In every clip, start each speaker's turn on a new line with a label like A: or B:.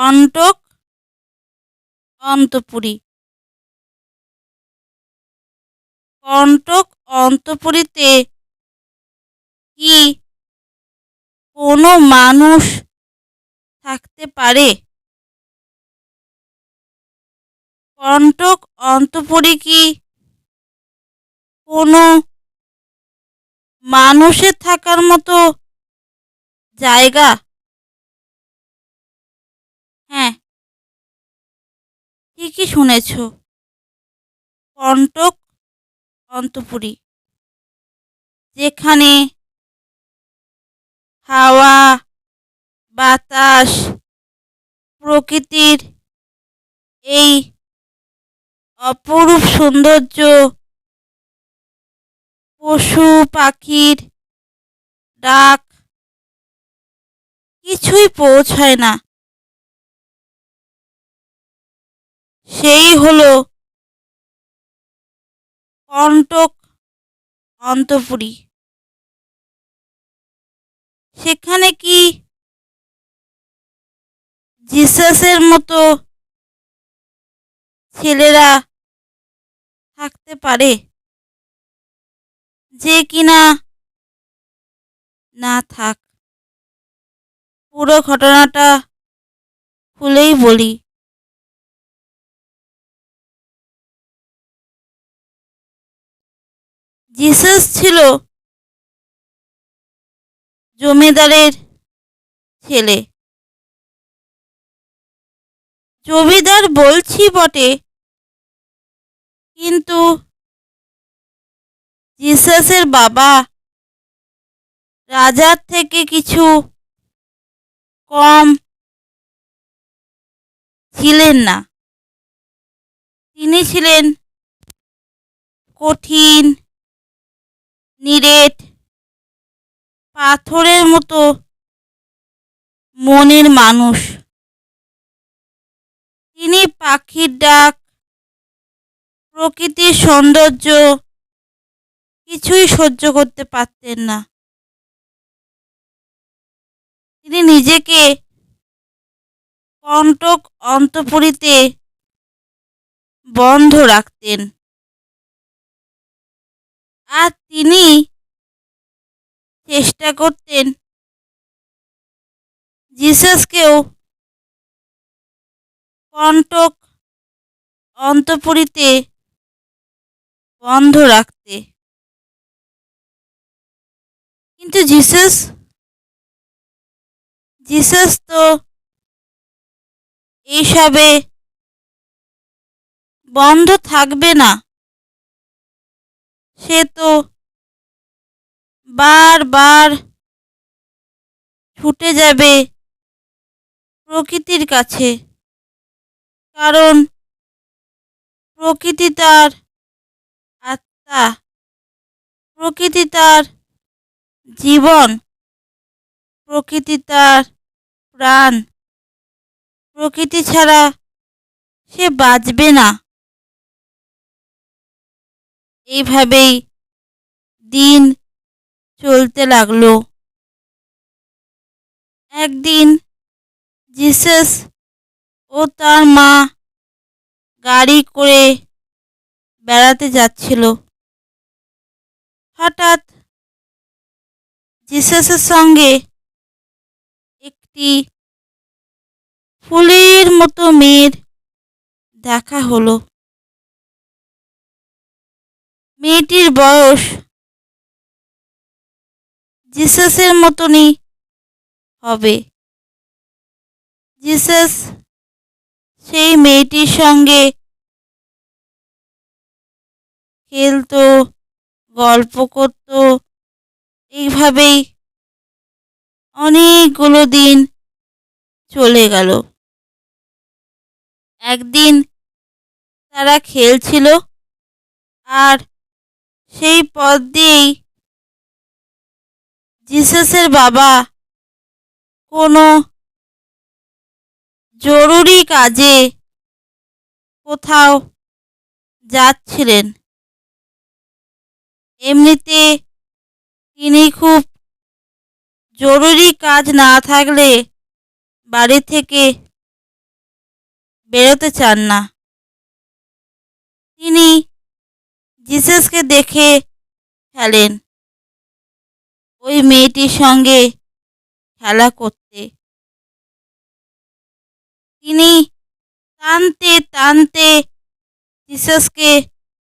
A: কণ্টক অন্তপুরী। কণ্টক অন্তপুরীতে কি কোনো মানুষ থাকতে পারে? কণ্টক অন্তপুরী কি কোনো মানুষের থাকার মতো জায়গা? হ্যাঁ। ঠিকই শুনেছ। কণ্টক অন্তপুরী। যেখানে হাওয়া, বাতাস, প্রকৃতির এই অপরূপ সৌন্দর্য, পশু পাখির ডাক কিছুই পৌঁছায় না। সেই হলো কণ্টক অন্তপুরী। সেখানে কি জিসাসের মতো ছেলেরা থাকতে পারে? যে কিনা না থাক, পুরো ঘটনাটা খুলেই বলি। জিসাস ছিল জমিদারের ছেলে। জমিদার বলছি বটে, কিন্তু জিসাসের বাবা রাজার থেকে কিছু কম ছিলেন না। তিনি ছিলেন কঠিন নিরেট। পাথরের মতো মনের মানুষ। তিনি পাখির ডাক, প্রকৃতির সৌন্দর্য কিছুই সহ্য করতে পারতেন না। তিনি নিজেকে কণ্টক অন্তপুরীতে বন্ধ রাখতেন। আর তিনি চেষ্টা করতেন জিসাসকেও কণ্টক অন্তপুরীতে বন্ধ রাখতে। কিন্তু জিসাস জিসাস তো এইসবে বন্ধ থাকবে না। সে তো বারবার ছুটে যাবে প্রকৃতির কাছে। কারণ প্রকৃতি তার আত্মা। প্রকৃতি তার জীবন। প্রকৃতি তার প্রাণ। প্রকৃতি ছাড়া সে বাঁচবে না। এইভাবেই দিন চলতে লাগল। একদিন জিসাস ও তার মা গাড়ি করে বেড়াতে যাচ্ছিল। হঠাৎ জিসাসের সঙ্গে একটি ফুলের মতো মেয়ের দেখা হলো। মেয়েটির বয়স জিসাসের মতনই হবে। জিসাস সেই মেয়েটির সঙ্গে খেলতো, গল্প করত, এইভাবেই অনেকগুলো দিন চলে গেল। একদিন তারা খেলছিল আর সেই পথ দিয়েই জিসাসের বাবা কোনো জরুরি কাজে কোথাও যাচ্ছিলেন। এমনিতে তিনি খুব জরুরি কাজ না থাকলে বাড়ি থেকে বেরোতে চান না। তিনি জিসাসকে দেখে ফেলেন ওই মেয়েটির সঙ্গে খেলা করতে। তিনি টানতে টানতে জিসাসকে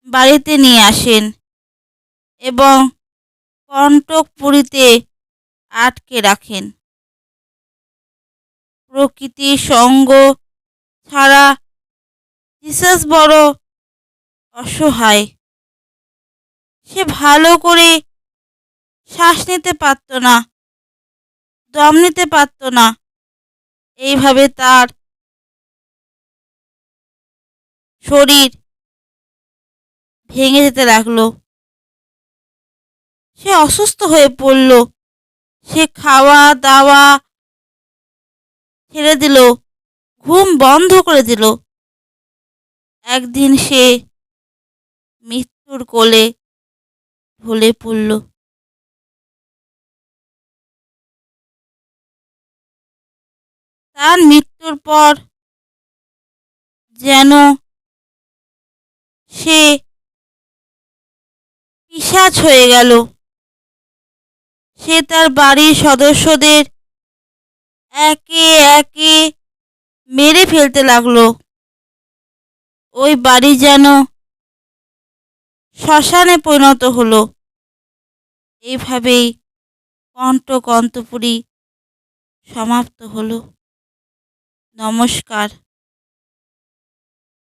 A: বাড়িতে নিয়ে আসেন এবং কণ্টকপুরীতে আটকে রাখেন। প্রকৃতির সঙ্গ ছাড়া জিসাস বড় অসহায়। সে ভালো করে শ্বাস নিতে পারত না, দম নিতে পারত না। এইভাবে তার শরীর ভেঙে যেতে লাগল। সে অসুস্থ হয়ে পড়ল। সে খাওয়া দাওয়া ছেড়ে দিল, ঘুম বন্ধ করে দিল। একদিন সে মৃত্যুর কোলে ঢলে পড়ল। তার মৃত্যুর পর যেন সে পিসাচ হয়ে গেল। সে তার বাড়ির সদস্যদের একে একে মেরে ফেলতে লাগল। ওই বাড়ি যেন শ্মশানে পরিণত হলো। এইভাবেই কণ্ঠকন্তপুরী সমাপ্ত হলো। নমস্কার।